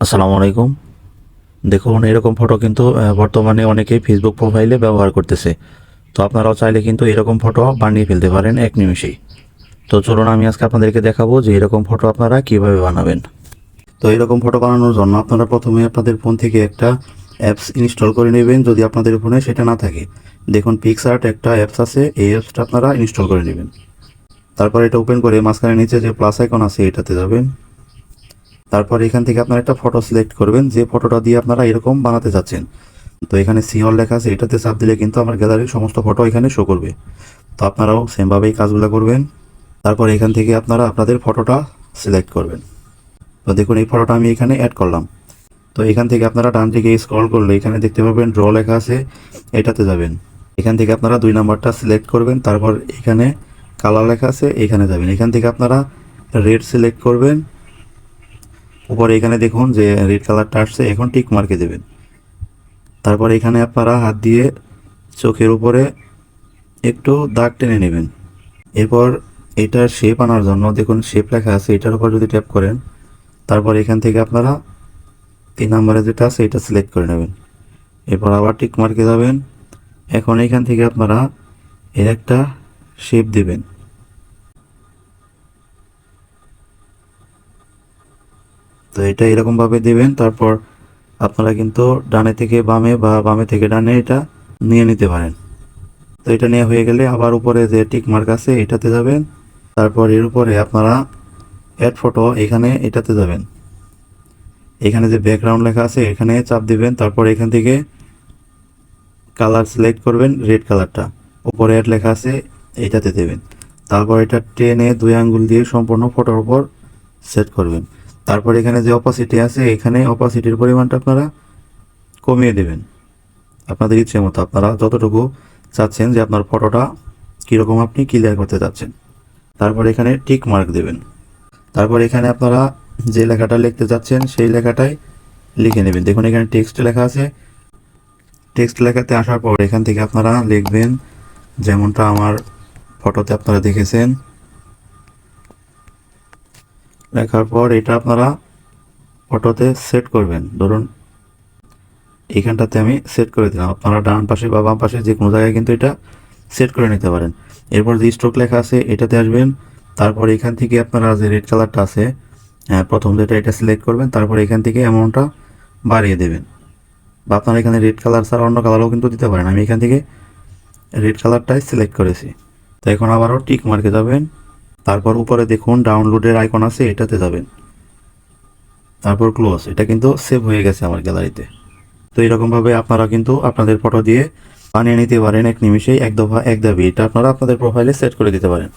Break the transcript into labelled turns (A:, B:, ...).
A: আসসালামু আলাইকুম। দেখুন, এরকম ফটো কিন্তু বর্তমানে অনেকেই ফেসবুক প্রোফাইলে ব্যবহার করতেছে। তো আপনারাও চাইলে কিন্তু এরকম ফটো বানিয়ে ফেলতে পারেন এক নিমিষেই। তো চলুন, আমি আজকে আপনাদেরকে দেখাবো যে এরকম ফটো আপনারা কীভাবে বানাবেন। তো এরকম ফটো বানানোর জন্য আপনারা প্রথমে আপনাদের ফোন থেকে একটা অ্যাপস ইনস্টল করে নেবেন যদি আপনাদের ফোনে সেটা না থাকে। দেখুন পিক্সআর্ট একটা অ্যাপস আছে, এই অ্যাপসটা আপনারা ইনস্টল করে নেবেন। তারপর এটা ওপেন করে মাঝখানে নিচে যে প্লাস আইকন আছে, এটাতে যাবেন। তারপর এখান থেকে আপনারা একটা ফটো সিলেক্ট করবেন। যে ফটোটা দিয়ে আপনারা এরকম বানাতে চাচ্ছেন তো এখানে সিওর লেখা আছে, এটাতে চাপ দিলে কিন্তু আমার গ্যালারির সমস্ত ফটো এখানে শো করবে। তো আপনারাও সেমভাবেই কাজগুলো করবেন। তারপর এখান থেকে আপনারা আপনাদের ফটোটা সিলেক্ট করবেন। তো দেখুন, এই ফটোটা আমি এখানে অ্যাড করলাম। তো এখান থেকে আপনারা ডান দিকে স্ক্রল করলে এখানে দেখতে পাবেন ড্র লেখা আছে, এটাতে যাবেন। এখান থেকে আপনারা দুই নাম্বারটা সিলেক্ট করবেন। তারপর এখানে কালার লেখা আছে, এখানে যাবেন। এখান থেকে আপনারা রেড সিলেক্ট করবেন। উপরে এখানে দেখুন যে রেড কালারটা আসছে, এখন টিক মার্কে দেবেন। তারপর এখানে আপনারা হাত দিয়ে চোখের উপরে একটু দাগ টেনে নেবেন। এরপর এটার শেপ আনার জন্য দেখুন শেপ লেখা আছে, এটার উপর যদি ট্যাপ করেন, তারপর এখান থেকে আপনারা তিন নম্বরে যেটা আছে, এটা সিলেক্ট করে নেবেন। এরপর আবার টিক মার্কে যাবেন। এখন এখান থেকে আপনারা এর একটা শেপ দিবেন। তো এটা এরকমভাবে দিবেন, তারপর আপনারা কিন্তু ডানে থেকে বামে বা বামে থেকে ডানে এটা নিয়ে নিতে পারেন। তো এটা নিয়ে হয়ে গেলে আবার উপরে যে টিক মার্ক আছে এটাতে যাবেন, তারপর এর উপরে আপনারা অ্যাড ফটো এখানে এটাতে যাবেন। এখানে যে ব্যাকগ্রাউন্ড লেখা আছে এখানে চাপ দিবেন, তারপর এখান থেকে কালার সিলেক্ট করবেন রেড কালারটা উপরে অ্যাড লেখা আছে এটাতে দেবেন। তারপর এটা টেনে দুই আঙ্গুল দিয়ে সম্পূর্ণ ফটোর উপর সেট করবেন। তারপর এখানে যে অপাসিটি আছে, এখানে অপাসিটির পরিমাণটা আপনারা কমিয়ে দেবেন। আপনাদের ইচ্ছে মতো আপনারা যতটুকু চাচ্ছেন যে আপনার ফটোটা কীরকম আপনি ক্লিয়ার করতে চাচ্ছেন। তারপর এখানে টিক মার্ক দেবেন। তারপর এখানে আপনারা যে লেখাটা লিখতে চাচ্ছেন, সেই লেখাটাই লিখে নেবেন। দেখুন, এখানে টেক্সট লেখা আছে। টেক্সট লেখাতে আসার পর এখান থেকে আপনারা লিখবেন, যেমনটা আমার ফটোতে আপনারা দেখেছেন। লেখার পর এটা আপনারা অটোতে সেট করবেন। ধরুন এইখানটাতে আমি সেট করে দিলাম। আপনারা ডান পাশে বা বাম পাশে যে কোনো জায়গায় কিন্তু এটা সেট করে নিতে পারেন। এরপর যে স্ট্রোক লেখা আছে এটাতে আসবেন। তারপর এখান থেকে আপনারা যে রেড কালারটা আছে হ্যাঁ, প্রথম যেটা এটা সিলেক্ট করবেন তারপর এখান থেকে অ্যামাউন্টটা বাড়িয়ে দেবেন। বা আপনারা এখানে রেড কালার ছাড়া অন্য কালারও কিন্তু দিতে পারেন। আমি এখান থেকে রেড কালারটাই সিলেক্ট করেছি। তো এখন আবারও টিক মার্কে যাবেন। তারপর উপরে দেখুন ডাউনলোডের আইকন আছে, এটাতে যাবেন। তারপর ক্লোজ এটা কিন্তু সেভ হয়ে গেছে আমার গ্যালারিতে তো এরকমভাবে আপনারা কিন্তু আপনাদের ফটো দিয়ে বানিয়ে নিতে পারেন এক নিমিশেই এক দফা, এক দাবি। এটা আপনারা আপনাদের প্রোফাইলে সেট করে দিতে পারেন।